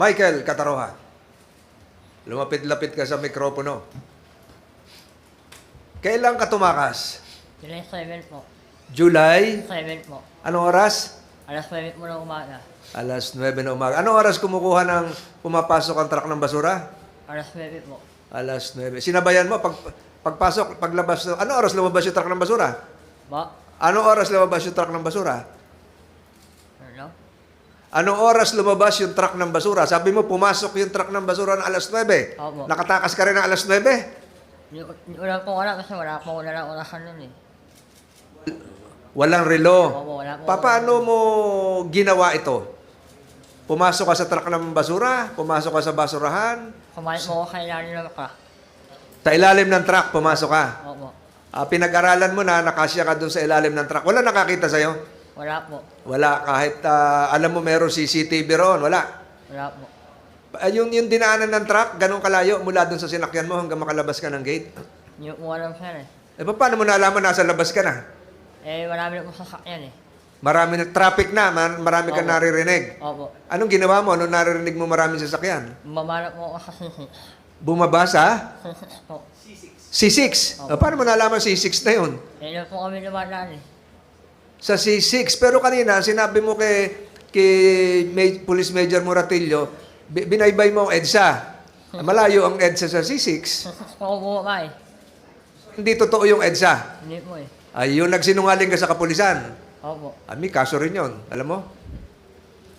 Michael Kataroha. Lumapit-lapit ka sa mikropono. Kailan ka tumakas? July 7 po. July? 7 po. Anong oras? Alas 9 po ng umaga. Alas 9 na umaga. Anong oras kumukuha ng pumapasok ang truck ng basura? Alas 9 po. Alas 9. Sinabayan mo pag pagpasok, paglabas, anong oras lumabas yung truck ng basura? Ba? Anong oras lumabas yung truck ng basura? Ano? Anong oras lumabas yung truck ng basura? Sabi mo, pumasok yung truck ng basura ng alas 9. Opo. Nakatakas ka rin ng alas 9? Hindi ko hindi ko lang po alam kasi wala po wala lang orasan nun eh. Walang relo. Opo, wala po. Pa- Paano mo ginawa ito? Pumasok ka sa truck ng basura? Pumasok ka sa basurahan? Kumain po ako kay Lani ng ka. Sa ilalim ng truck, pumasok ka. Opo. Ah, pinag-aralan mo na nakasya ka doon sa ilalim ng truck. Wala nakakita sa'yo? Wala po. Wala. Kahit ah, alam mo meron CCTV roon. Wala. Wala po. Ah, yung, yung dinaanan ng truck, ganun kalayo mula doon sa sinakyan mo hanggang makalabas ka ng gate. Hindi ko alam sir eh. Eh, pa- paano mo nalaman nasa labas ka na? Eh, marami na po sasakyan eh. Marami na traffic na, mar- marami ka Oo. naririnig. Opo. Anong ginawa mo? Anong naririnig mo maraming sasakyan? Bumaba po ako sa sisi. Bumaba sa Sisi po. C6. Oo. Ah, paano mo nalaman C6 na yun? Eh, doon po kami lumadaan eh. Sa C6. Pero kanina, sinabi mo kay, kay Ma- Police Major Muratillo, bi- binaybay mo ang EDSA. Malayo ang EDSA sa C6. Sisi po ako bumaba eh. Hindi totoo yung EDSA. Hindi po eh. Ay, yung nagsinungaling ka sa kapulisan. Opo. Ami, kaso rin yun. Alam mo?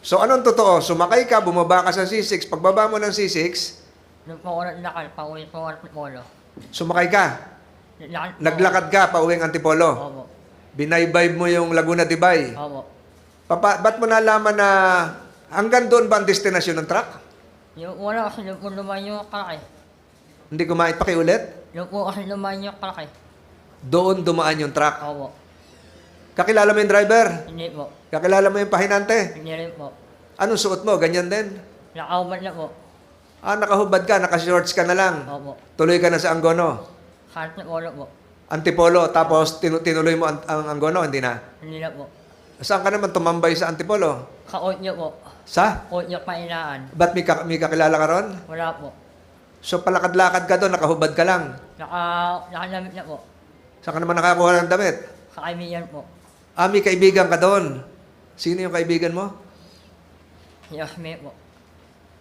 So, anong totoo? Sumakay ka, bumaba ka sa C6. Pagbaba mo ng C6, Doon po ako. Pauwi po ako ng polo. sumakay ka. Naglakad po. Naglakad ka pa uwing Antipolo. Opo. Binaybay mo yung Laguna Tibay. Opo. Papa, ba't mo nalaman na hanggang doon ba ang destinasyon ng truck? Yung wala kasi doon po lumayo yung kalaki. Hindi ko maipakiulit? Doon po kasi lumayo yung kalaki. Doon dumaan yung truck. Opo. Kakilala mo yung driver? Hindi po. Kakilala mo yung pahinante? Hindi rin po. Anong suot mo? Ganyan din? Nakaubad na po. Ah, nakahubad ka, nakashorts ka na lang. Opo. Tuloy ka na sa Angono. Kahit na polo po. Antipolo, tapos tinu- tinuloy mo ang, ang Angono, hindi na. Hindi na po. Saan ka naman tumambay sa Antipolo? Kaot niyo po. Sa? Kaot niyo painaan. Ba't may, ka- may kakilala ka ron? Wala po. So palakad-lakad ka doon, nakahubad ka lang. Naka, nakalamit na po. Saan ka naman nakakuha ng damit? Sa kaibigan po. Ah, may kaibigan ka doon. Sino yung kaibigan mo? Si Osme po.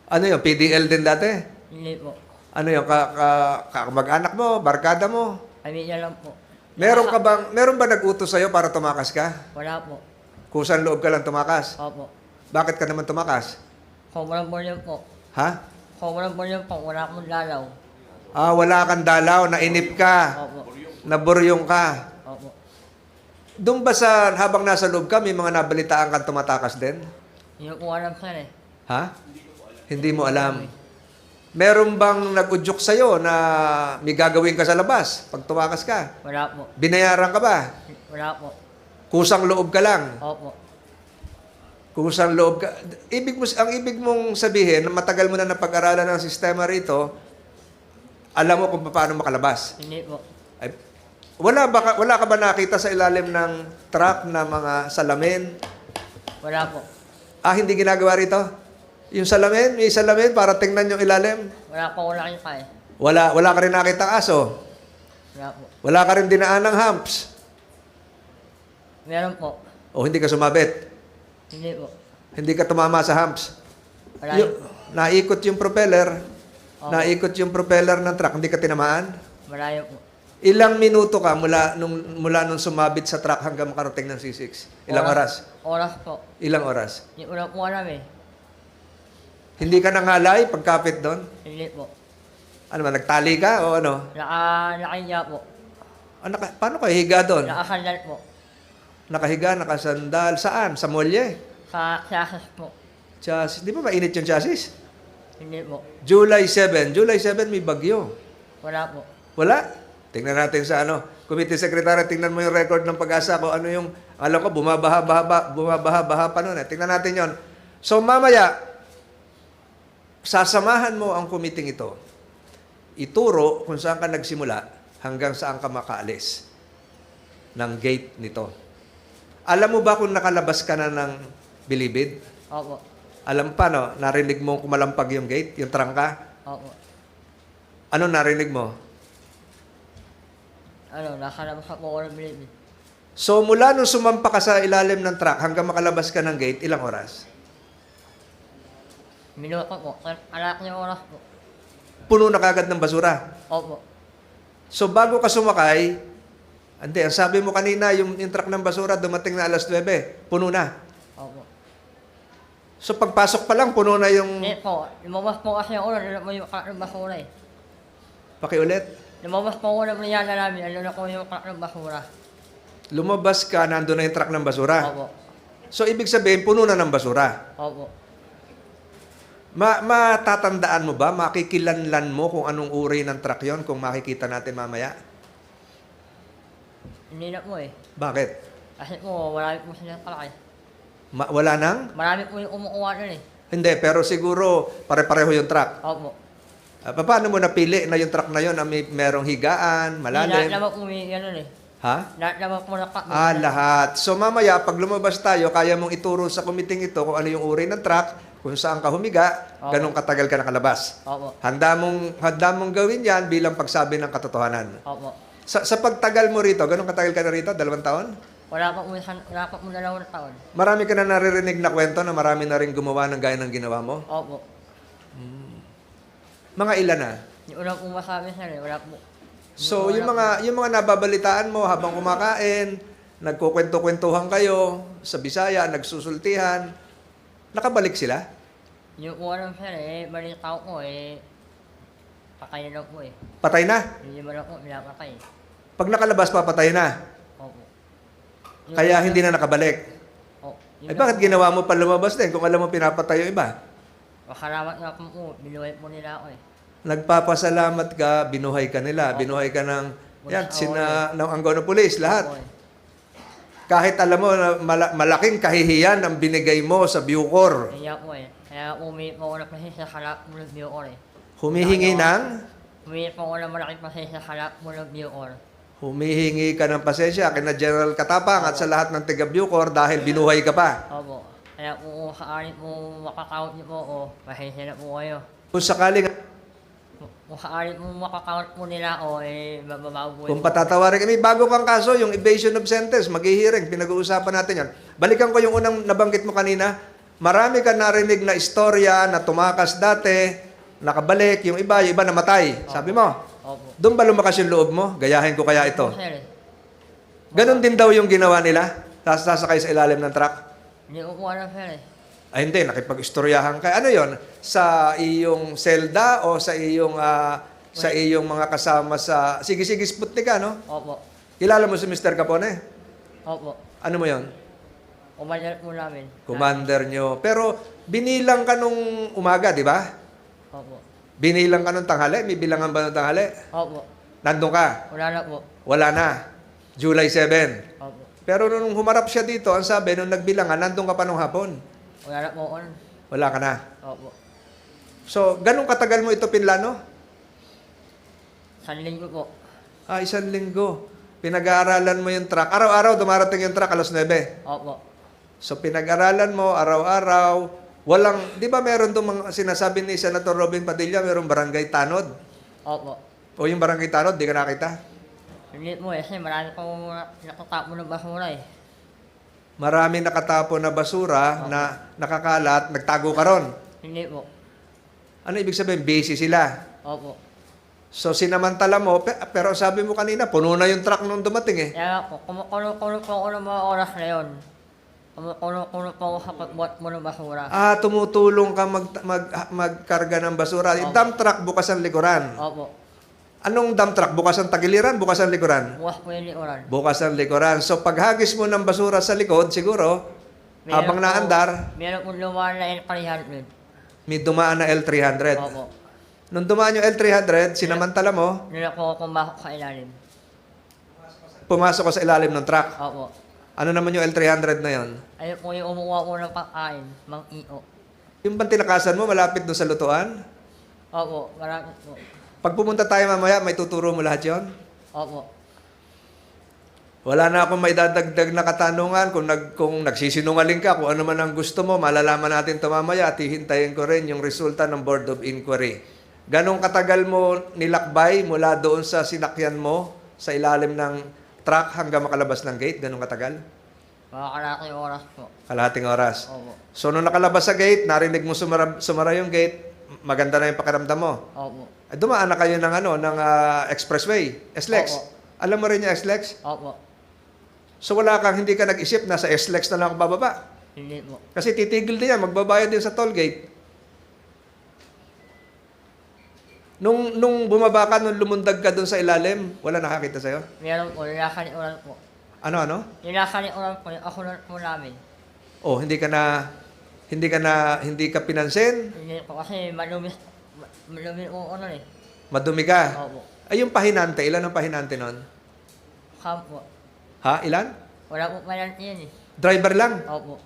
Ano yung PDL din dati? Hindi po. Ano yung ka, ka, ka- mag-anak mo, barkada mo? Kaibigan lang po. Meron ka bang, meron ba nag-utos sa'yo para tumakas ka? Wala po. Kusang loob ka lang tumakas? Opo. Bakit ka naman tumakas? Sobrang bulyon po. Ha? Sobrang bulyon po. Wala akong lalaw. Ah, wala kang dalaw, nainip ka, Opo. naburyong ka. Opo. Doon ba sa, habang nasa loob ka, may mga nabalitaan kang tumatakas din? Hindi ko alam sir eh. Ha? Hindi mo alam. Meron bang nag-udyok sa'yo na may gagawin ka sa labas pag tumakas ka? Wala po. Binayaran ka ba? Wala po. Kusang loob ka lang. Opo. Kusang loob ka. Ibig mo, ang ibig mong sabihin, na matagal mo na napag-aralan ng sistema rito, alam mo kung paano makalabas. Hindi po. Ay, wala, ba, ka- wala ka ba nakita sa ilalim ng truck na mga salamin? Wala po. Ah, hindi ginagawa rito? Yung salamin, may salamin para tingnan yung ilalim? Wala po wala kayo kaya. Wala, wala ka rin nakita aso. Wala po. Wala ka rin dinaan ng humps. Meron po. O hindi ka sumabit. Hindi po. Hindi ka tumama sa humps. Wala Yung, naikot yung propeller. Opo. Naikot yung propeller ng truck. Hindi ka tinamaan. Malayo po. Ilang minuto ka mula nung, mula nung sumabit sa truck hanggang makarating ng C6? Ilang oras? Oras po. Ilang oras? Hindi ko na po alam eh. Hindi ka nangalay pagkapit doon? Hindi po. Ano ba, nagtali ka o ano? Naka, nakahiya po. Ah, naka, paano ka higa doon? Nakasandal po. Nakahiga, nakasandal. Saan? Sa molye? Sa classes po. Chassis. Di ba mainit yung chassis? Hindi po. July 7. July 7 may bagyo. Wala po. Wala? Tingnan natin sa ano. Committee Secretary, tingnan mo yung record ng pag-asa ko. Ano yung, alam ko, bumabaha, baha, baha, bumabaha, baha pa noon. Eh. Tingnan natin yon. So mamaya, sasamahan mo ang committee ito. Ituro kung saan ka nagsimula hanggang saan ka makaalis ng gate nito. Alam mo ba kung nakalabas ka na ng bilibid? Opo. Alam pa, no? Narinig mo kumalampag yung gate, yung trangka. Opo. Ano narinig mo? Ano, nakalabas ako ko ng bilib. So, mula nung sumampa ka sa ilalim ng truck hanggang makalabas ka ng gate, ilang oras? Minuto po. Anak niya oras po. Puno na kagad ng basura. Opo. So, bago ka sumakay, hindi, ang sabi mo kanina, yung, yung truck ng basura dumating na alas 9, puno na. Opo. So, pagpasok pa lang, puno na yung... Hindi po. Lumabas po kasi ako na mo yung ng basura eh. Pakiulit. Lumabas po ako ng briyana namin. Ano na ko yung kalat ng basura. Lumabas ka, nandun na yung truck ng basura. Opo. So, ibig sabihin, puno na ng basura. Opo. Ma matatandaan mo ba, makikilanlan mo kung anong uri ng truck yon kung makikita natin mamaya? Hindi na po eh. Bakit? Kasi po, marami po silang kalaki. Ma- wala nang? Marami po yung umukuha nun eh. Hindi, pero siguro pare-pareho yung truck. Opo. Pa- paano mo napili na yung truck na yon na may merong higaan, Lahat malalim? naman po may ganun eh. Ha? Lahat naman po naka... Ah, lahat. So mamaya, pag lumabas tayo, kaya mong ituro sa kumiting ito kung ano yung uri ng truck, kung saan ka humiga, Oo. ganong katagal ka nakalabas. Opo. Handa mong, handa mong gawin yan bilang pagsabi ng katotohanan. Opo. Sa, sa pagtagal mo rito, ganong katagal ka na rito? Dalawang taon? Wala pa isang- wala pa po dalawang taon. Marami ka na naririnig na kwento na marami na rin gumawa ng gaya ng ginawa mo? Opo. Mga ilan na? Yung unang po masabi sa eh, wala po. So, Wala yung po. mga, yung mga nababalitaan mo habang kumakain, nagkukwento-kwentuhan kayo sa Bisaya, nagsusultihan, nakabalik sila? Yung po alam sir eh, balita ko eh, patay na po eh. Patay na. Hindi mo na po pinapatay. Pag nakalabas, papatay na. Opo. Yung Kaya hindi na nakabalik. Oh, Eh bakit ginawa mo pa lumabas din kung alam mo pinapatay yung iba? Makaramat nga po po, binuhay po nila ako eh. Nagpapasalamat ka, binuhay ka nila, Opo. binuhay ka ng, yan, Opo. sina, ng Angono Police, lahat. Opo, eh. Kahit alam mo na mala- malaking kahihiyan ang binigay mo sa Bucor. Kaya po eh. Kaya umi po ako na kasi sa kalap mo ng Bucor eh. Humihingi ng, Umi po ako na malaki pa sa kalap mo ng Bucor. humihingi ka ng pasensya kina General Katapang at sa lahat ng taga Bucor dahil binuhay ka pa. Opo. Kaya po kung sakali po makakount niyo po ako, pasensya na po kayo. Kung sakaling, Sakali po makakount po nila ako, eh, mababago kung patatawarin kami, bago kang kaso, yung evasion of sentence, maghihiring, pinag-uusapan natin yan. Balikan ko yung unang nabanggit mo kanina. Marami ka narinig na istorya na tumakas dati, nakabalik, yung iba, yung iba namatay. Sabi mo, Opo. doon ba lumakas yung loob mo? Gayahin ko kaya ito. Opo. Ganon din daw yung ginawa nila. Sasakay sa ilalim ng truck. Hindi ko po alam, sir eh. Ay hindi, nakipag-istoryahan ka. Ano yon Sa iyong selda o sa iyong ah, sa iyong mga kasama sa... Sige, sige, Sputnik ka, no? Opo. Kilala mo si Mr. Capone? Opo. Ano mo yon Umadyal po namin. Commander nyo. Pero binilang ka nung umaga, di ba? Opo. Binilang ka nung tanghali? May bilangan ba nung tanghali? Opo. Nandun ka? Wala na po. Wala na. July 7. Opo. Pero nung humarap siya dito, ang sabi, nung nagbilangan, nandun ka pa nung hapon. Wala na po nun. Wala ka na. Opo. So, ganong katagal mo ito pinlano? Sa linggo po. Ah, isang linggo. Pinag-aaralan mo yung truck. Araw-araw dumarating yung truck alas 9. Opo. So pinag-aralan mo araw-araw. Walang, di ba meron doon mga sinasabi ni Senator Robin Padilla, merong barangay tanod? Opo. O yung barangay tanod, di ka nakita? Hindi po eh, kasi marami po nakatapo ng basura eh. Marami nakatapo na basura na nakakalat, nagtago ka ron. Hindi po. Ano ibig sabihin? Busy sila. Opo. So sinamantala mo, pe- pero sabi mo kanina, puno na yung truck nung dumating eh. Kaya po, kumukulo-kulo po ako ng mga oras na yun. Kumukulo-kulo po ako sa pagbuhat mo ng basura. Ah, tumutulong ka mag, mag, magkarga ng basura. Yung dump truck, bukas ang likuran. Opo. Anong dump truck? Bukas ang tagiliran, bukas ang likuran? Bukas po yung likuran. Bukas ang likuran. So paghagis mo ng basura sa likod, siguro, habang po- naandar, Meron po lumaan na N300. may dumaan na L300. Opo. Nung dumaan yung L300, sinamantala mo, Nila po ako pumasok sa ilalim. pumasok ka sa ilalim ng truck. Opo. Ano naman yung L300 na yon? Ayun po yung umuha ko ng pagkain, mang iyo. Yung bang tinakasan mo, malapit doon sa lutuan? Opo, marami po. Pag pumunta tayo mamaya, may tuturo mo lahat yon? Opo. Wala na akong may dadagdag na katanungan. Kung, nag, kung nagsisinungaling ka, kung ano man ang gusto mo, malalaman natin ito mamaya at hihintayin ko rin yung resulta ng Board of Inquiry. Ganong katagal mo nilakbay mula doon sa sinakyan mo sa ilalim ng truck hanggang makalabas ng gate? Ganong katagal? Mga kalaking oras po. Kalahating oras. Opo. So, nung nakalabas sa gate, narinig mo sumara, sumara yung gate, maganda na yung pakiramdam mo. Opo. Ay, dumaan na kayo ng, ano, ng ah, expressway, SLEX. Alam mo rin yung SLEX? Opo. So wala kang, hindi ka nag-isip na sa SLEX na lang ako bababa. Hindi po. Kasi titigil din yan, magbabayad din sa toll gate. Nung, nung bumaba ka, nung lumundag ka dun sa ilalim, wala nakakita sa'yo? Meron po, nilakaniuran po. Ano, ano? Nilakaniuran po yung ako na po namin. Oh, hindi ka na, hindi ka na, hindi ka pinansin, Hindi po kasi malumi, ma- malumi po ano eh. madumi ka. Opo. Ay, yung pahinante, ilan ang pahinante nun? Po. Ha? Ilan? Wala po malan yan eh. Driver lang. Opo.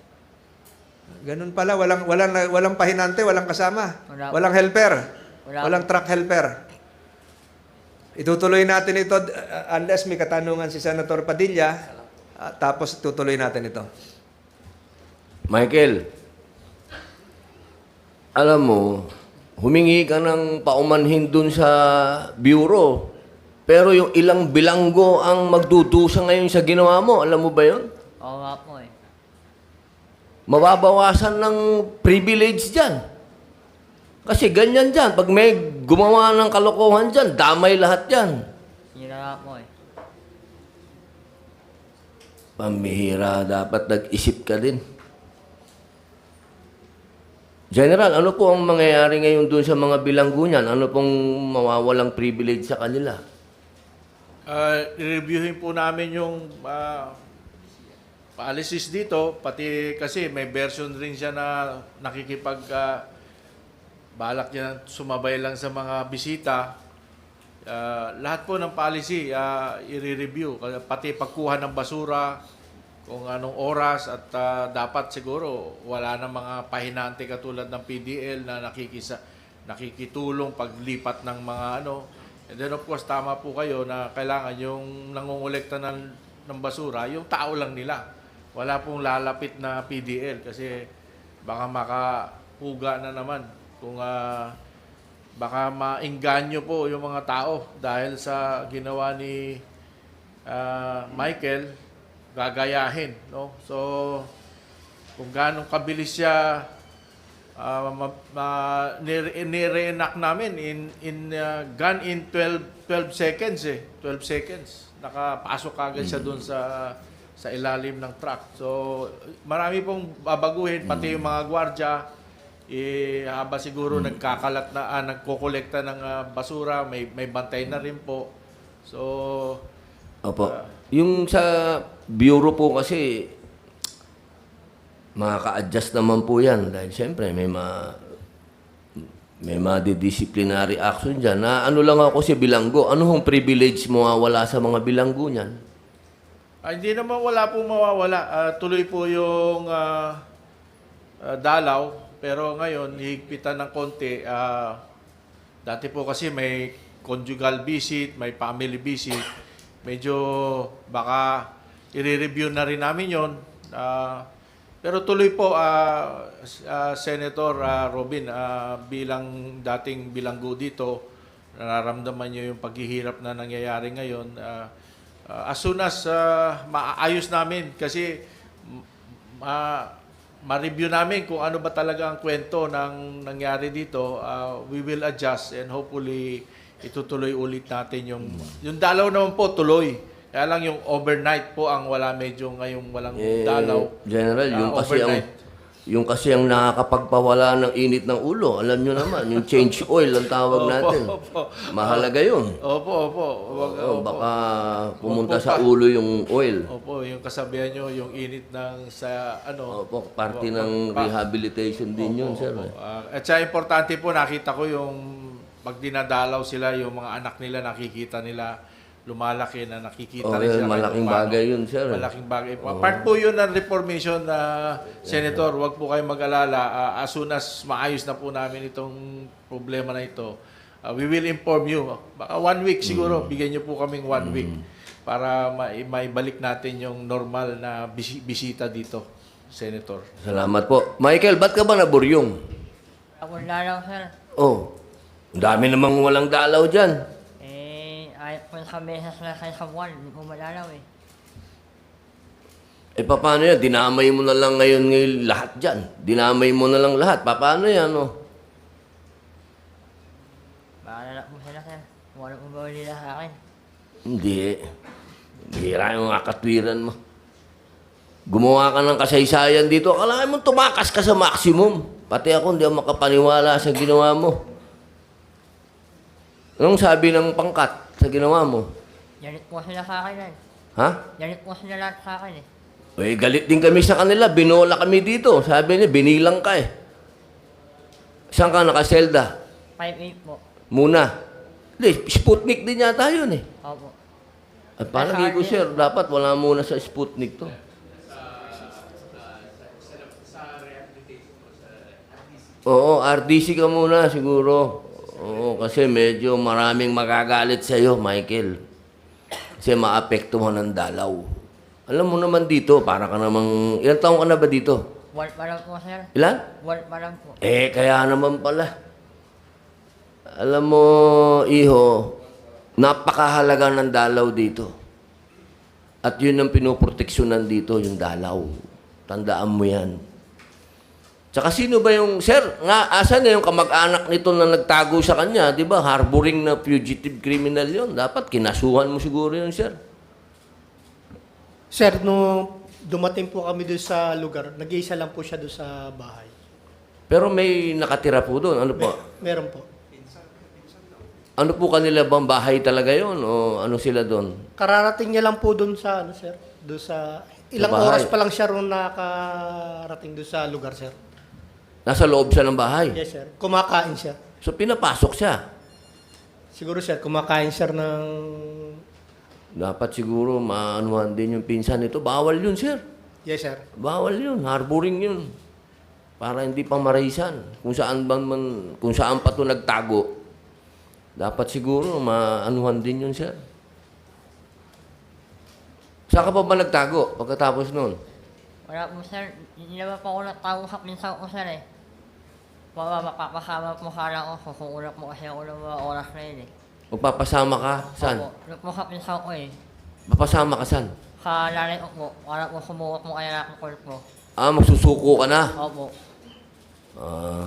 Ganun pala, walang, walang, walang pahinante, walang kasama. Wala. Walang helper. Wala. Walang truck helper. Itutuloy natin ito uh, unless may katanungan si Senator Padilla. uh, tapos tutuloy natin ito. Michael, alam mo, humingi ka ng paumanhin dun sa bureau. Pero yung ilang bilanggo ang magdudusa ngayon sa ginawa mo. Alam mo ba yun? Oo nga po eh. Mababawasan ng privilege dyan. Kasi ganyan dyan. Pag may gumawa ng kalokohan dyan, damay lahat na nga po eh. Pamihira, dapat nag-isip ka din. General, ano po ang mangyayari ngayon dun sa mga bilanggo niyan? Ano pong mawawalang privilege sa kanila? Uh, reviewin po namin yung uh, policies dito, pati kasi may version rin siya na nakikipag uh, balak niya sumabay lang sa mga bisita. Uh, lahat po ng policy uh, i-review, pati pagkuha ng basura, kung anong oras at uh, dapat siguro wala na mga pahinante katulad ng PDL na nakikisa nakikitulong paglipat ng mga ano And then of course, tama po kayo na kailangan yung nangungulekta ng, ng basura, yung tao lang nila. Wala pong lalapit na PDL kasi baka makapuga na naman kung ah, baka maingganyo po yung mga tao dahil sa ginawa ni ah, Michael gagayahin no? So kung gaano kabilis siya uh, ma, ma, nire- nire-enact namin in in uh, gun in 12 12 seconds eh. 12 seconds. Nakapasok agad siya doon sa sa ilalim ng truck. So marami pong babaguhin pati yung mga gwardiya eh haba siguro nagkakalat na ah, nagkokolekta ng ah, basura may may bantay na rin po. So Opo. yung sa bureau po kasi, makaka-adjust naman po yan. Dahil siyempre, may ma may mga disciplinary action dyan. Na ano lang ako si bilanggo. Ano hong privilege mo wala sa mga bilanggo niyan? Ah, hindi naman wala pong mawawala. Ah, tuloy po yung ah, ah, dalaw. Pero ngayon, higpitan ng konti. Ah, dati po kasi may conjugal visit, may family visit. Medyo baka i-review na rin namin yon. Ah, pero tuloy po, s- ah, Senator ah, Robin, ah, bilang dating bilanggo dito, nararamdaman niyo yung paghihirap na nangyayari ngayon. Ah, ah, as soon as ah, maayos namin, kasi ma- ma-review namin kung ano ba talaga ang kwento ng nangyari dito, ah, we will adjust and hopefully itutuloy ulit natin yung yung dalaw naman po tuloy. Kaya lang yung overnight po ang wala medyo ngayong walang Eh, dalaw. General, yung Ah, kasi ang yung kasi ang nakakapagpawala ng init ng ulo. Alam nyo naman, yung change oil ang tawag Opo, natin. opo. Mahalaga yun. Opo, opo. Wag- Oo, opo. baka pumunta Opo sa ulo yung oil. Opo, yung kasabihan nyo, yung init ng sa ano. Opo, parte Opo, ng rehabilitation din yun, Opo, sir. opo. eh. Ah, at saka importante po, nakita ko yung pag dinadalaw sila, yung mga anak nila, nakikita nila, lumalaki na nakikita Oh, rin yun, sila. malaking paano. bagay yun, sir. Malaking bagay po. Part po yun ng reformation na Senator, wag po kayong mag-alala. Ah, as soon as maayos na po namin itong problema na ito, ah, we will inform you. Baka one week siguro, bigyan niyo po kaming one week. para mai- maibalik natin yung normal na bisi- bisita dito, Senator. Salamat po. Michael, ba't ka ba naburyong? Ako lalaw, sir. Oh, ang dami namang walang dalaw dyan. Sa mesas na sa buwan, hindi po malalaw eh. Eh, paano yan? Dinamay mo na lang ngayon ngayon lahat dyan. Dinamay mo na lang lahat. Paano yan, oh? Bahala na po sila, sir. Wala po ba nila sa akin? Hindi. Bira yung mga katwiran mo. Gumawa ka ng kasaysayan dito. Akalain mo tumakas ka sa maximum. Pati ako hindi ako makapaniwala sa ginawa mo. Anong sabi ng pangkat sa ginawa mo? Yanit po sila sa akin, eh. Ha? Yanit po sila lahat sa akin, eh. Eh, galit din kami sa kanila. Binola kami dito. Sabi niya, binilang ka eh. Saan ka nakaselda? 5'8 po. Muna. Hindi, Sputnik din yata yun eh. Opo. At palagi ko, sir, dapat wala muna sa Sputnik to. Oo, RDC ka muna siguro. Oo, kasi medyo maraming magagalit sa iyo, Michael. Kasi maapektuhan ng dalaw. Alam mo naman dito, para ka namang... Ilan taong ka na ba dito? One pa lang po, sir. Ilan? One pa lang po. Eh, kaya naman pala. Alam mo, iho, napakahalaga ng dalaw dito. At yun ang pinoproteksyonan dito, yung dalaw. Tandaan mo yan. Tsaka sino ba yung, sir, nga, asan na yung kamag-anak nito na nagtago sa kanya? Di ba? Harboring na fugitive criminal yon Dapat kinasuhan mo siguro yun, sir. Sir, no dumating po kami doon sa lugar, nag-iisa lang po siya doon sa bahay. Pero may nakatira po doon. Ano po? Meron po. Ano po kanila bang bahay talaga yon O ano sila doon? Kararating niya lang po doon sa, ano sir, doon sa, ilang bahay. oras pa lang siya roon nakarating doon sa lugar, sir. Nasa loob siya ng bahay. Yes, sir. Kumakain siya. So pinapasok siya. Siguro, sir, kumakain sir ng... Dapat siguro maanuhan din yung pinsan nito. Bawal yun, sir. Yes, sir. Bawal yun. Harboring yun. Para hindi pa maraisan. Kung saan ba man, kung saan pa to nagtago. Dapat siguro maanuhan din yun, sir. Saan ka pa ba nagtago pagkatapos nun? Wala po, sir. Hindi naman po ako nagtago sa pinsan ko, sir, eh. Baka makakasama po sana ako kung una po kasi ako ng mga oras na yun, eh. Magpapasama ka? Saan? Opo. Doon po sa pinsan ko, eh. Papasama ka saan? Sa nanay ko po. Para po sumuot mo kaya na ako po. Ah, magsusuko ka na. Opo. Ah.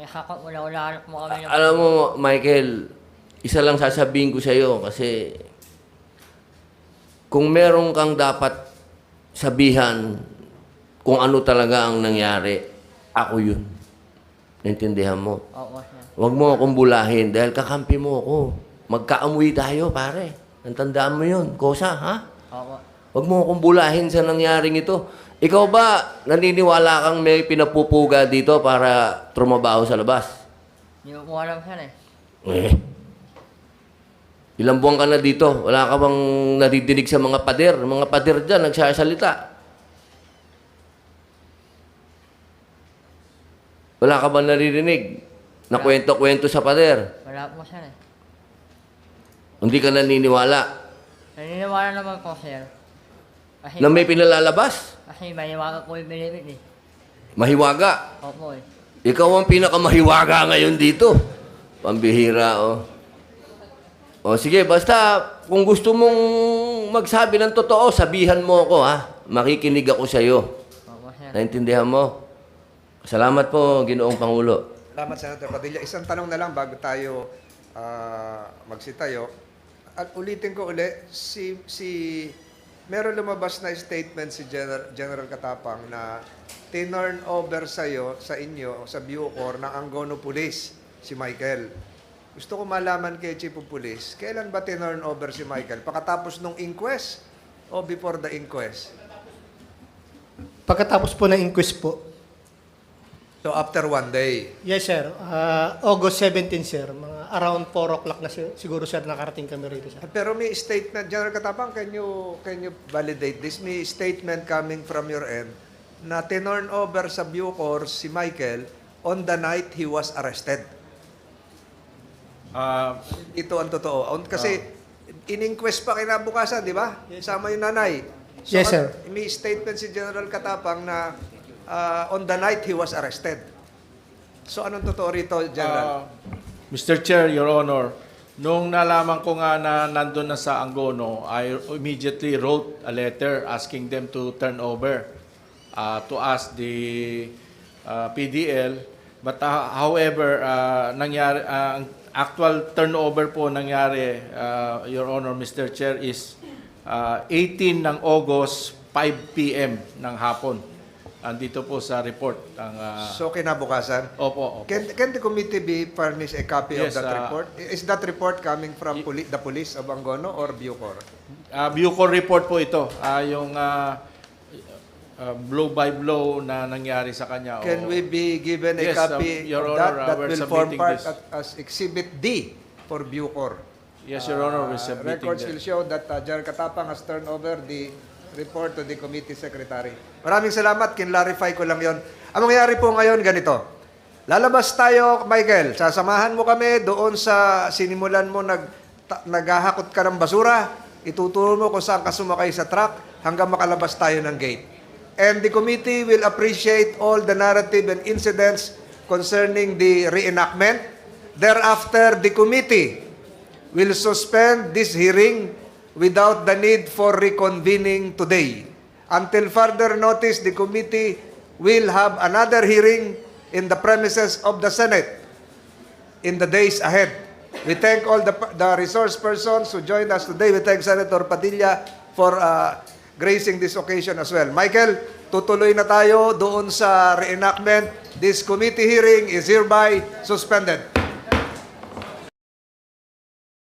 Eh, sakot wala wala po kami ng... Alam mo, Michael, isa lang sasabihin ko sa iyo kasi kung meron kang dapat sabihan kung ano talaga ang nangyari, ako yun. Naintindihan mo? Sir. Huwag mo akong bulahin dahil kakampi mo ako. Magkaamoy tayo, pare. Nantandaan mo yun, Kosa, ha? Opo. Huwag mo akong bulahin sa nangyaring ito. Ikaw ba naniniwala kang may pinapupuga dito para trumabaho sa labas? Hindi ko po alam, sir, eh. Eh. Ilang buwan ka na dito? Wala ka bang nadidinig sa mga pader? Mga pader dyan, nagsasalita. Wala ka bang naririnig? Na kwento-kwento sa pader? Wala po, sir, eh. Hindi ka naniniwala? Naniniwala naman po, sir. Kasi, Na may pinalalabas? kasi mahiwaga po yung binibit, eh. Mahiwaga. Opo, eh. Ikaw ang pinakamahiwaga ngayon dito. Pambihira, oh. O sige, basta kung gusto mong magsabi ng totoo, sabihan mo ako, ha? Makikinig ako sa iyo. Opo, sir. Naintindihan mo? Salamat po, Ginoong Pangulo. Salamat, Senator Padilla. Isang tanong na lang bago tayo ah, magsitayo. At ulitin ko uli, si, si, meron lumabas na statement si General, General Katapang na tinurn over sa iyo, sa inyo, sa Bucor ng Angono Police, si Michael. Gusto ko malaman kay Chief of Police, kailan ba tinurn over si Michael? Pagkatapos nung inquest o before the inquest? Pagkatapos po ng inquest po, So after one day. yes, sir. Ah, August 17, sir. Mga around 4 o'clock na si- siguro, sir, nakarating kami rito, sir. Pero may statement, General Katapang, can you, can you validate this? May statement coming from your end na tinurn over sa Bucor si Michael on the night he was arrested. Ah, Ito ang totoo. On- Kasi in-inquest pa kinabukasan, di ba? Sama yung nanay. Yes, sir. May statement si General Katapang na uh, on the night he was arrested. So anong totoo rito, General? Uh, Mr. Chair, Your Honor, nung nalaman ko nga na nandun na sa Angono, I immediately wrote a letter asking them to turn over uh, to us the uh, PDL. But uh, however, uh, nangyari, uh, ang actual turnover po nangyari, uh, Your Honor, Mr. Chair, is uh, 18 ng August, 5 p.m. ng hapon. Andito po sa report. Ang, uh, so kinabukasan. opo, opo. Can, can the committee be furnished a copy Yes, of that uh, report? Is that report coming from poli- the police of Angono or Bucor? Uh, Bucor report po ito, Ah, yung ah, ah, blow by blow na nangyari sa kanya. Can O- we be given a Yes, copy um, Your of Honor, that? uh, That we're will form submitting part this. at- as Exhibit D for Bucor. Yes, Your Honor, we're Uh, submitting Records that. will show that uh, General Katapang has turned over the report to the committee secretary. Maraming salamat, kinlarify ko lang yon. Ang mangyayari po ngayon, ganito. Lalabas tayo, Michael. Sasamahan mo kami doon sa sinimulan mo nag, ta- naghahakot ka ng basura. Ituturo mo kung saan ka sumakay sa truck hanggang makalabas tayo ng gate. And the committee will appreciate all the narrative and incidents concerning the reenactment. Thereafter, the committee will suspend this hearing without the need for reconvening today. Until further notice, the committee will have another hearing in the premises of the Senate in the days ahead. We thank all the, the resource persons who joined us today. We thank Senator Padilla for uh, gracing this occasion as well. Michael, tutuloy na tayo doon sa reenactment. This committee hearing is hereby suspended.